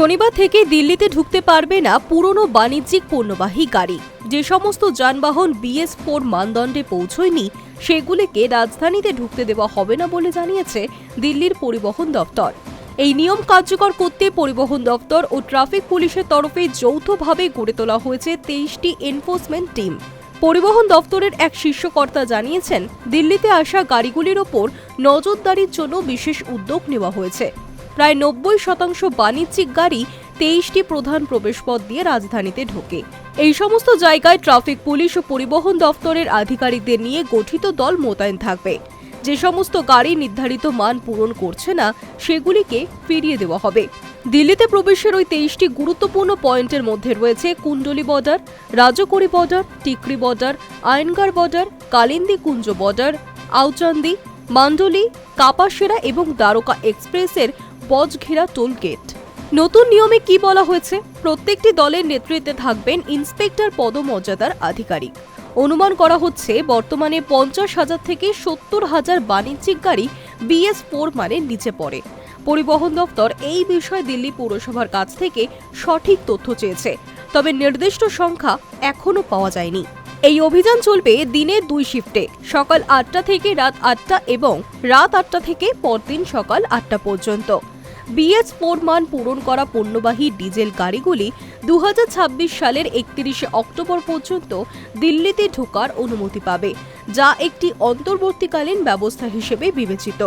শনিবার থেকে দিল্লিতে ঢুকতে পারবে না পুরনো বাণিজ্যিক পণ্যবাহী গাড়ি। যে সমস্ত যানবাহন বিএস ফোর মানদণ্ডে পৌঁছয়নি, সেগুলিকে রাজধানীতে ঢুকতে দেওয়া হবে না বলে জানিয়েছে দিল্লির পরিবহন দপ্তর। এই নিয়ম কার্যকর করতে পরিবহন দপ্তর ও ট্রাফিক পুলিশের তরফে যৌথভাবে গড়ে তোলা হয়েছে তেইশটি এনফোর্সমেন্ট টিম। পরিবহন দপ্তরের এক শীর্ষকর্তা জানিয়েছেন, দিল্লিতে আসা গাড়িগুলির ওপর নজরদারির জন্য বিশেষ উদ্যোগ নেওয়া হয়েছে। প্রায় নব্বই শতাংশ বাণিজ্যিক গাড়ি তেইশটি প্রধান প্রবেশপথ দিয়ে রাজধানীতে ঢোকে। এই সমস্ত জায়গায় ট্রাফিক, পুলিশ ও পরিবহন দপ্তরের আধিকারিকদের নিয়ে গঠিত দল মোতায়েন থাকবে। যে সমস্ত গাড়ি নির্ধারিত মান পূরণ করছে না, সেগুলিকে ফিরিয়ে দেওয়া হবে। দিল্লিতে প্রবেশের ওই তেইশটি গুরুত্বপূর্ণ পয়েন্টের মধ্যে রয়েছে Kundli border, Rajokri border, Tikri border Ayanagar border, Kalindi Kunj border, Auchandi, Mandoli, Kapashera এবং দ্বারকা এক্সপ্রেসের বজঘেরা টোল গেট নতুন নিয়মে কি বলা হয়েছে? প্রত্যেকটি দলের নেতৃত্বে থাকবেন ইন্সপেক্টর পদমর্যাদার আধিকারিক। অনুমান করা হচ্ছে, বর্তমানে পঞ্চাশ হাজার থেকে সত্তর হাজার বাণিজ্যিক গাড়ি বিএস ফোর মানের নিচে পড়ে। পরিবহন দপ্তর এই বিষয়ে দিল্লি পৌরসভার কাছ থেকে সঠিক তথ্য চেয়েছে, তবে নির্দিষ্ট সংখ্যা এখনও পাওয়া যায়নি। এই অভিযান চলবে দিনে দুই শিফটে সকাল আটটা থেকে রাত আটটা এবং রাত আটটা থেকে পরদিন সকাল আটটা পর্যন্ত। বিএস ফোর মান পূরণ করা পণ্যবাহী ডিজেল গাড়িগুলি দু হাজার ছাব্বিশ সালের একত্রিশে অক্টোবর পর্যন্ত দিল্লিতে ঢোকার অনুমতি পাবে, যা একটি অন্তর্বর্তীকালীন ব্যবস্থা হিসেবে বিবেচিত।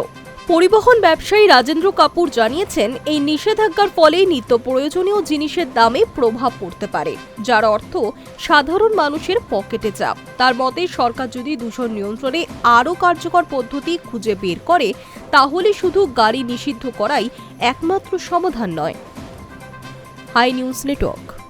পরিবহন ব্যবসায়ী রাজেন্দ্র কাপুর জানিয়েছেন, এই নিষেধাজ্ঞার ফলে নিত্য প্রয়োজনীয় জিনিসের দামে প্রভাব পড়তে পারে, যার অর্থ সাধারণ মানুষের পকেটে চাপ। তার মতে, সরকার যদি দূষণ নিয়ন্ত্রণে আরও কার্যকর পদ্ধতি খুঁজে বের করে, তাহলে শুধু গাড়ি নিষিদ্ধ করাই একমাত্র সমাধান নয়। Hi news network.